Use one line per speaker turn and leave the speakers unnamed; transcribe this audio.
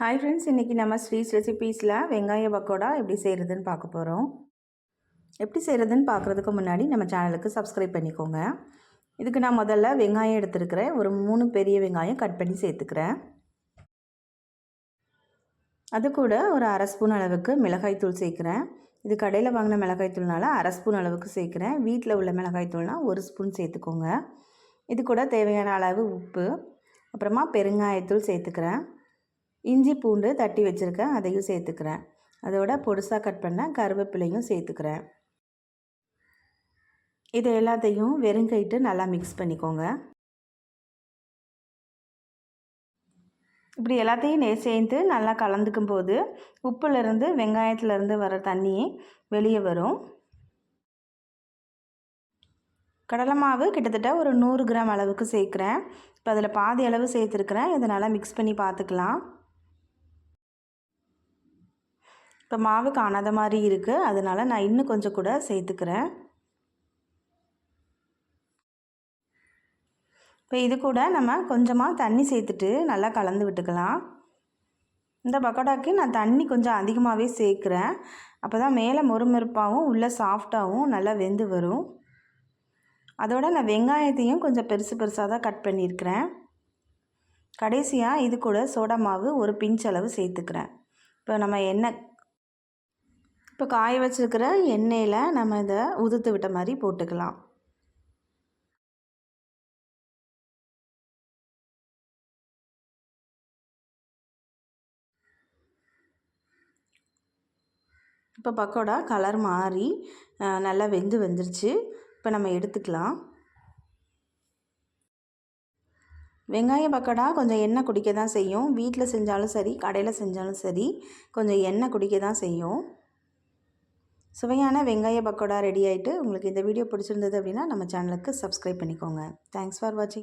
Hi friends இன்றைக்கி நம்ம sweets ரெசிபீஸில் வெங்காய பக்கோடா எப்படி செய்கிறதுன்னு பார்க்க போகிறோம் எப்படி செய்கிறதுன்னு பார்க்குறதுக்கு முன்னாடி நம்ம சேனலுக்கு சப்ஸ்கிரைப் பண்ணிக்கோங்க. இதுக்கு நான் முதல்ல வெங்காயம் எடுத்துருக்கிறேன். ஒரு மூணு பெரிய வெங்காயம் கட் பண்ணி சேர்த்துக்கிறேன். அது கூட ஒரு அரை ஸ்பூன் அளவுக்கு மிளகாய்த்தூள் சேர்க்குறேன். இது கடையில் வாங்கின மிளகாய்த்தூள்னால அரை ஸ்பூன் அளவுக்கு சேர்க்குறேன். வீட்டில் உள்ள மிளகாய்த்தூள்னால் ஒரு ஸ்பூன் சேர்த்துக்கோங்க. இது கூட தேவையான அளவு உப்பு அப்புறமா பெருங்காயத்தூள் சேர்த்துக்கிறேன். இஞ்சி பூண்டு தட்டி வச்சுருக்கேன் அதையும் சேர்த்துக்கிறேன். அதோட பொடுசாக கட் பண்ண கருவேப்பிலையும் சேர்த்துக்கிறேன். இதை எல்லாத்தையும் வெறுங்கைட்டு நல்லா மிக்ஸ் பண்ணிக்கோங்க. இப்படி எல்லாத்தையும் நே சேர்ந்து நல்லா கலந்துக்கும் போது உப்புலேருந்து வெங்காயத்துலேருந்து வர தண்ணி வெளியே வரும். கடலை மாவு கிட்டத்தட்ட ஒரு நூறு கிராம் அளவுக்கு சேர்க்குறேன். இப்போ அதில் பாதி அளவு சேர்த்துருக்குறேன். இதை நல்லா மிக்ஸ் பண்ணி பார்த்துக்கலாம். இப்போ மாவு காணாத மாதிரி இருக்குது அதனால் நான் இன்னும் கொஞ்சம் கூட சேர்த்துக்கிறேன். இப்போ இது கூட நம்ம கொஞ்சமாக தண்ணி சேர்த்துட்டு நல்லா கலந்து விட்டுக்கலாம். இந்த பக்கோடாக்கு நான் தண்ணி கொஞ்சம் அதிகமாகவே சேர்க்குறேன். அப்போ தான் மேலே மொறுமொறுப்பாகவும் உள்ளே சாஃப்டாகவும் நல்லா வெந்து வரும். அதோட நான் வெங்காயத்தையும் கொஞ்சம் பெருசு பெருசாக தான் கட் பண்ணியிருக்கிறேன். கடைசியாக இது கூட சோடா மாவு ஒரு பிஞ்ச் அளவு சேர்த்துக்கிறேன். இப்போ நம்ம எண்ணெய் இப்போ காய வச்சுருக்கிற எண்ணெயில் நம்ம இதை உதுத்து விட்ட மாதிரி போட்டுக்கலாம். இப்போ பக்கோடா கலர் மாறி நல்லா வெந்து வந்துருச்சு. இப்போ நம்ம எடுத்துக்கலாம். வெங்காய பக்கோடா கொஞ்சம் எண்ணெய் குடிக்க தான் செய்யும். வீட்டில் செஞ்சாலும் சரி கடையில் செஞ்சாலும் சரி கொஞ்சம் எண்ணெய் குடிக்க தான் செய்யும். சுவையான வெங்காய பக்கோடா ரெடி ஆகிட்டு உங்களுக்கு இந்த வீடியோ பிடிச்சிருந்தது அப்படின்னா நம்ம சேனலுக்கு சப்ஸ்கிரைப் பண்ணிக்கோங்க. தேங்க்ஸ் ஃபார் வாட்சிங்